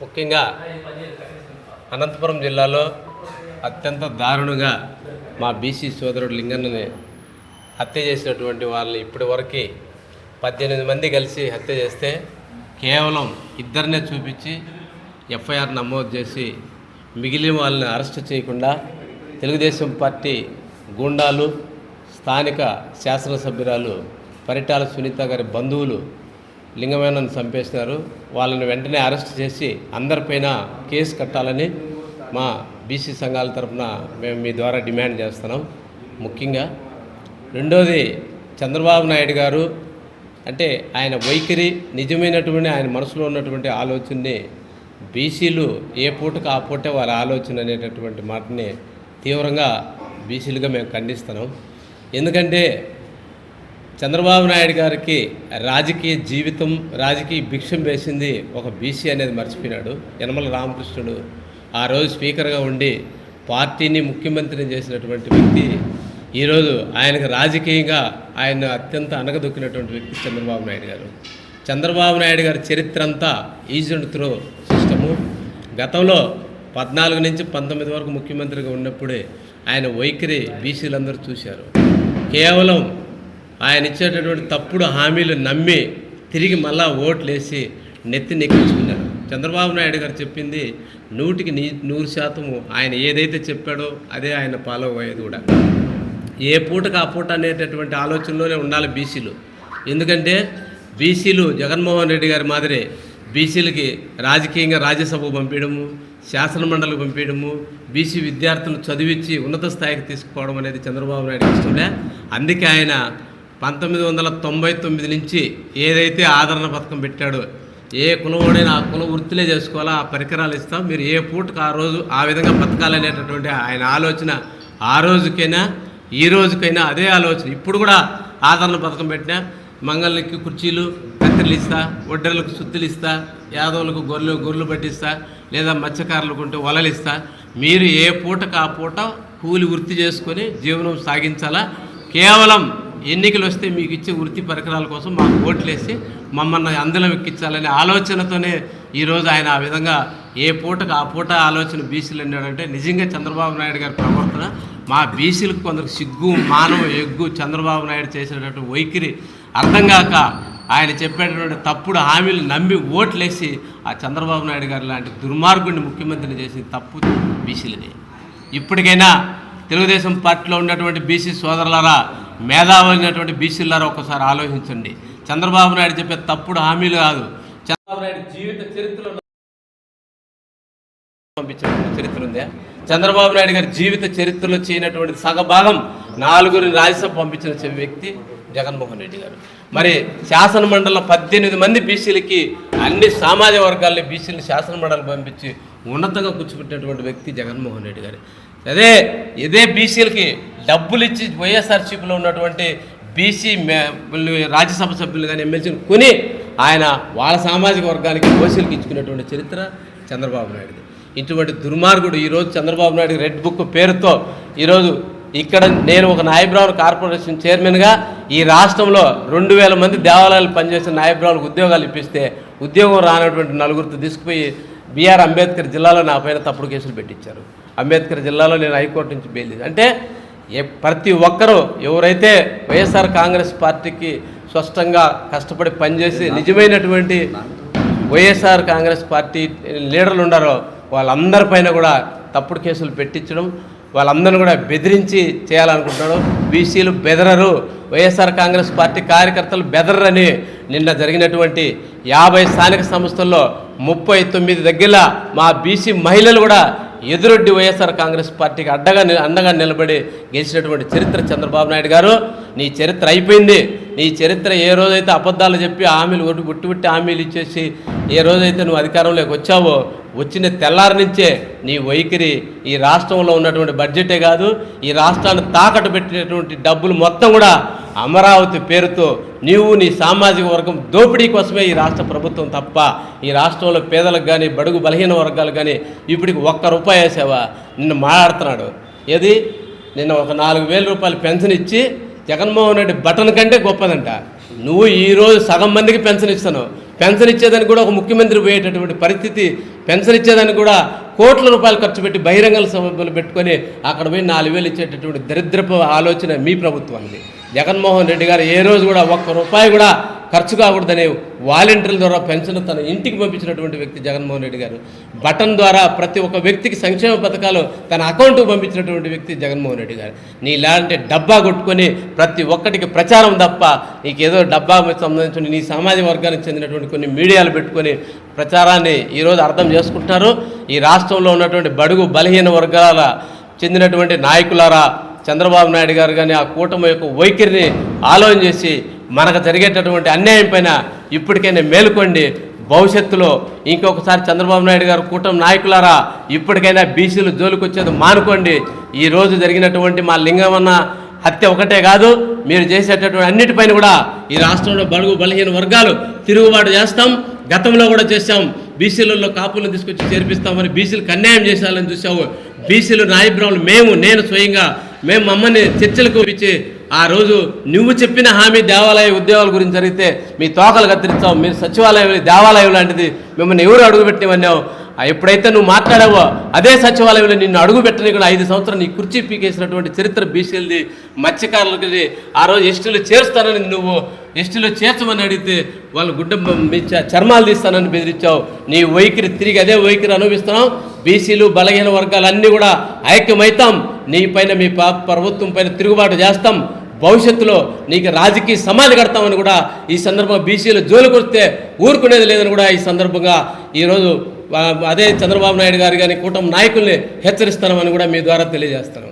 ముఖ్యంగా అనంతపురం జిల్లాలో అత్యంత దారుణంగా మా బీసీ సోదరుడు లింగన్నని హత్య చేసినటువంటి వాళ్ళని ఇప్పటి వరకు పద్దెనిమిది మంది కలిసి హత్య చేస్తే కేవలం ఇద్దరినే చూపించి ఎఫ్ఐఆర్ నమోదు చేసి మిగిలిన వాళ్ళని అరెస్ట్ చేయకుండా తెలుగుదేశం పార్టీ గూండాలు స్థానిక శాసనసభ్యురాలు పరిటాల సునీత గారి బంధువులు లింగమేనని చంపేసినారు. వాళ్ళని వెంటనే అరెస్ట్ చేసి అందరిపైన కేసు కట్టాలని మా బీసీ సంఘాల తరఫున మేము మీ ద్వారా డిమాండ్ చేస్తున్నాం. ముఖ్యంగా రెండోది చంద్రబాబు నాయుడు గారు అంటే ఆయన వైఖరి నిజమైనటువంటి ఆయన మనసులో ఉన్నటువంటి ఆలోచనని బీసీలు ఏ పూటకు ఆ పూటే వాళ్ళ ఆలోచన అనేటటువంటి మాటని తీవ్రంగా బీసీలుగా మేము ఖండిస్తున్నాం. ఎందుకంటే చంద్రబాబు నాయుడు గారికి రాజకీయ జీవితం రాజకీయ భిక్షం వేసింది ఒక బీసీ అనేది మర్చిపోయినాడు. యనమల రామకృష్ణుడు ఆ రోజు స్పీకర్గా ఉండి పార్టీని ముఖ్యమంత్రిని చేసినటువంటి వ్యక్తి ఈరోజు ఆయనకు రాజకీయంగా ఆయన అత్యంత అనగదొక్కినటువంటి వ్యక్తి చంద్రబాబు నాయుడు గారు. చంద్రబాబు నాయుడు గారి చరిత్ర అంతా ఈజెంట్ త్రో సిస్టము. గతంలో పద్నాలుగు నుంచి పంతొమ్మిది వరకు ముఖ్యమంత్రిగా ఉన్నప్పుడే ఆయన వైఖరి బీసీలందరూ చూశారు. కేవలం ఆయన ఇచ్చేటటువంటి తప్పుడు హామీలు నమ్మి తిరిగి మళ్ళా ఓట్లేసి నెత్తి నెక్కించుకున్నారు. చంద్రబాబు నాయుడు గారు చెప్పింది నూటికి నీ నూరు శాతము ఆయన ఏదైతే చెప్పాడో అదే ఆయన ఫాలో అయ్యేది కూడా. ఏ పూటకు ఆ పూట అనేటటువంటి ఆలోచనలోనే ఉండాలి బీసీలు. ఎందుకంటే బీసీలు జగన్మోహన్ రెడ్డి గారి మాదిరి బీసీలకి రాజకీయంగా రాజ్యసభకు పంపించడము శాసనమండలికి పంపించడము బీసీ విద్యార్థులను చదివించి ఉన్నత స్థాయికి తీసుకోవడం అనేది చంద్రబాబు నాయుడు ఇష్టంలే అందుకే ఆయన పంతొమ్మిది వందల తొంభై తొమ్మిది నుంచి ఏదైతే ఆదరణ పథకం పెట్టాడో ఏ కులవాడైనా ఆ కుల వృత్తిలే చేసుకోవాలా? ఆ పరికరాలు ఇస్తాం. మీరు ఏ పూటకు ఆ రోజు ఆ విధంగా బతకాలనేటటువంటి ఆయన ఆలోచన ఆ రోజుకైనా ఈ రోజుకైనా అదే ఆలోచన. ఇప్పుడు కూడా ఆదరణ పథకం పెట్టినా మంగళకి కుర్చీలు కత్తిరలు ఇస్తా ఒడ్డర్లకు సుత్తులు ఇస్తా యాదవులకు గొర్రెలు గొర్రెలు పట్టిస్తా లేదా మత్స్యకారులకు ఉంటే వలలు ఇస్తా. మీరు ఏ పూటకు ఆ పూట కూలి వృత్తి చేసుకొని జీవనం సాగించాలా? కేవలం ఎన్నికలు వస్తే మీకు ఇచ్చే వృత్తి పరికరాల కోసం మాకు ఓట్లేసి మమ్మల్ని అందలం ఎక్కించాలనే ఆలోచనతోనే ఈరోజు ఆయన ఆ విధంగా ఏ పూటకు ఆ పూట ఆలోచన బీసీలు అన్నాడంటే నిజంగా చంద్రబాబు నాయుడు గారి ప్రవర్తన మా బీసీలకు కొందరు సిగ్గు మానవ ఎగ్గు చంద్రబాబు నాయుడు చేసినటువంటి వైఖరి అర్థం కాక ఆయన చెప్పేటటువంటి తప్పుడు హామీలు నమ్మి ఓట్లేసి ఆ చంద్రబాబు నాయుడు గారు లాంటి దుర్మార్గుడిని ముఖ్యమంత్రిని చేసిన తప్పు బీసీలది. ఇప్పటికైనా తెలుగుదేశం పార్టీలో ఉన్నటువంటి బీసీ సోదరులరా మేధావులైనటువంటి బీసీలారా ఒకసారి ఆలోచించండి. చంద్రబాబు నాయుడు చెప్పే తప్పుడు హామీలు కాదు. చంద్రబాబు నాయుడు జీవిత చరిత్రలో పంపించిన చరిత్ర ఉందా. చంద్రబాబు నాయుడు గారి జీవిత చరిత్రలో చేయనటువంటి సగభాగం నాలుగురిని రాజ్యసభ పంపించిన వ్యక్తి జగన్మోహన్ రెడ్డి గారు. మరి శాసన మండలిలో పద్దెనిమిది మంది బీసీలకి అన్ని సామాజిక వర్గాల్లో బీసీలని శాసన మండలి పంపించి ఉన్నతంగా కూర్చోబెట్టినటువంటి వ్యక్తి జగన్మోహన్ రెడ్డి గారు. అదే ఇదే బీసీలకి డబ్బులు ఇచ్చి వైఎస్ఆర్సీపీలో ఉన్నటువంటి బీసీ మే- రాజ్యసభ సభ్యులు కానీ ఎమ్మెల్సీని కొని ఆయన వాళ్ళ సామాజిక వర్గానికి ఓసీలకు ఇచ్చుకున్నటువంటి చరిత్ర చంద్రబాబు నాయుడుది. ఇటువంటి దుర్మార్గుడు ఈరోజు చంద్రబాబు నాయుడు రెడ్ బుక్ పేరుతో ఈరోజు ఇక్కడ నేను ఒక నాయబ్రావున్ కార్పొరేషన్ చైర్మన్గా ఈ రాష్ట్రంలో రెండు వేల మంది దేవాలయాలు పనిచేసిన నాయబ్రావులకు ఉద్యోగాలు ఇప్పిస్తే ఉద్యోగం రానటువంటి నలుగురితో తీసుకుపోయి బీఆర్ అంబేద్కర్ జిల్లాలో నా పైన తప్పుడు కేసులు పెట్టించారు. అంబేద్కర్ జిల్లాలో నేను హైకోర్టు నుంచి బెయిల్ అంటే ఏ- ప్రతి ఒక్కరూ ఎవరైతే వైఎస్ఆర్ కాంగ్రెస్ పార్టీకి స్పష్టంగా కష్టపడి పనిచేసి నిజమైనటువంటి వైఎస్ఆర్ కాంగ్రెస్ పార్టీ లీడర్లు ఉన్నారో వాళ్ళందరిపైన కూడా తప్పుడు కేసులు పెట్టించడం వాళ్ళందరిని కూడా బెదిరించి చేయాలనుకుంటున్నాడు. బీసీలు బెదరరు. వైఎస్ఆర్ కాంగ్రెస్ పార్టీ కార్యకర్తలు బెదరని నిన్న జరిగినటువంటి యాభై స్థానిక సంస్థల్లో ముప్పై తొమ్మిది దగ్గర మా బీసీ మహిళలు కూడా ఎదురొడ్డి వైఎస్ఆర్ కాంగ్రెస్ పార్టీకి అడ్డగా అండగా నిలబడి గెలిచినటువంటి చరిత్ర చంద్రబాబు నాయుడు గారు. నీ చరిత్ర అయిపోయింది. నీ చరిత్ర ఏ రోజైతే అబద్ధాలు చెప్పి హామీలు ఒడ్డు పుట్టి పుట్టి హామీలు ఇచ్చేసి ఏ రోజైతే నువ్వు అధికారంలోకి వచ్చావో వచ్చిన తెల్లారి నుంచే నీ వైఖరి ఈ రాష్ట్రంలో ఉన్నటువంటి బడ్జెటే కాదు ఈ రాష్ట్రాన్ని తాకట్టు పెట్టినటువంటి డబ్బులు మొత్తం కూడా అమరావతి పేరుతో నీవు నీ సామాజిక వర్గం దోపిడీ కోసమే ఈ రాష్ట్ర ప్రభుత్వం తప్ప ఈ రాష్ట్రంలో పేదలకు కానీ బడుగు బలహీన వర్గాలు కానీ ఇప్పటికి ఒక్క రూపాయి వేసావా? నిన్ను మాట్లాడుతున్నాడు. ఏది? నిన్న ఒక నాలుగు వేల రూపాయలు పెన్షన్ ఇచ్చి జగన్మోహన్ రెడ్డి బటన్ కంటే గొప్పదంట. నువ్వు ఈరోజు సగం మందికి పెన్షన్ ఇస్తాను పెన్షన్ ఇచ్చేదానికి కూడా ఒక ముఖ్యమంత్రి పోయేటటువంటి పరిస్థితి. పెన్షన్ ఇచ్చేదానికి కూడా కోట్ల రూపాయలు ఖర్చు పెట్టి బహిరంగ సభలు పెట్టుకొని అక్కడ పోయి నాలుగు వేలు ఇచ్చేటటువంటి దరిద్రపు ఆలోచన మీ ప్రభుత్వానికి జగన్మోహన్ రెడ్డి గారు ఏ రోజు కూడా ఒక్క రూపాయి కూడా ఖర్చు కాకూడదనే వాలంటీర్ల ద్వారా పెన్షన్ తన ఇంటికి పంపించినటువంటి వ్యక్తి జగన్మోహన్ రెడ్డి గారు. బటన్ ద్వారా ప్రతి ఒక్క వ్యక్తికి సంక్షేమ పథకాలు తన అకౌంట్కు పంపించినటువంటి వ్యక్తి జగన్మోహన్ రెడ్డి గారు. నీలాంటి డబ్బా కొట్టుకొని ప్రతి ఒక్కటికి ప్రచారం తప్ప నీకేదో డబ్బా సంబంధించిన నీ సామాజిక వర్గానికి చెందినటువంటి కొన్ని మీడియాలు పెట్టుకొని ప్రచారాన్ని ఈరోజు అర్థం చేసుకుంటున్నారు. ఈ రాష్ట్రంలో ఉన్నటువంటి బడుగు బలహీన వర్గాల చెందినటువంటి నాయకులారా చంద్రబాబు నాయుడు గారు కానీ ఆ కూటమి యొక్క వైఖరిని ఆలోచన చేసి మనకు జరిగేటటువంటి అన్యాయం పైన ఇప్పటికైనా మేలుకోండి. భవిష్యత్తులో ఇంకొకసారి చంద్రబాబు నాయుడు గారు కూటమి నాయకులారా ఇప్పటికైనా బీసీలు జోలికి వచ్చేది మానుకోండి. ఈ రోజు జరిగినటువంటి మా లింగమన్న హత్య ఒకటే కాదు మీరు చేసేటటువంటి అన్నిటిపైన కూడా ఈ రాష్ట్రంలో బడుగు బలహీన వర్గాలు తిరుగుబాటు చేస్తాం. గతంలో కూడా చేశాం. బీసీలలో కాపులను తీసుకొచ్చి చేర్పిస్తామని బీసీలకు అన్యాయం చేశాలని చూసాము బీసీలు నాయబ్రాములు మేము నేను స్వయంగా. మేము మమ్మల్ని చర్చలకు ఇచ్చి ఆ రోజు నువ్వు చెప్పిన హామీ దేవాలయ ఉద్యోగాల గురించి జరిగితే మీ తోకలు కత్తిరించావు మీరు సచివాలయం దేవాలయం లాంటిది. మిమ్మల్ని ఎవరు అడుగుపెట్టివన్నావు ఎప్పుడైతే నువ్వు మాట్లాడావో అదే సచివాలయంలో నిన్ను అడుగు పెట్టని కూడా ఐదు సంవత్సరాలు నీ కుర్చీ పీకేసినటువంటి చరిత్ర బీసీలది మత్స్యకారులకి ఆ రోజు ఎస్టీలు చేరుస్తానని నువ్వు ఎస్టీలో చేర్చమని అడిగితే వాళ్ళు గుడ్డ చర్మాలు తీస్తానని బెదిరించావు. నీ వైఖరి తిరిగి అదే వైఖరి అనుభవిస్తున్నావు. బీసీలు బలహీన వర్గాలన్నీ కూడా ఐక్యమవుతాం నీ పైన మీ పా- ప్రభుత్వం పైన తిరుగుబాటు చేస్తాం. భవిష్యత్తులో నీకు రాజకీయ సమాధి కడతామని కూడా ఈ సందర్భంగా బీసీలు జోలికొస్తే ఊరుకునేది లేదని కూడా ఈ సందర్భంగా ఈరోజు అదే చంద్రబాబు నాయుడు గారు కానీ కూటమి నాయకుల్ని హెచ్చరిస్తామని కూడా మీ ద్వారా తెలియజేస్తాను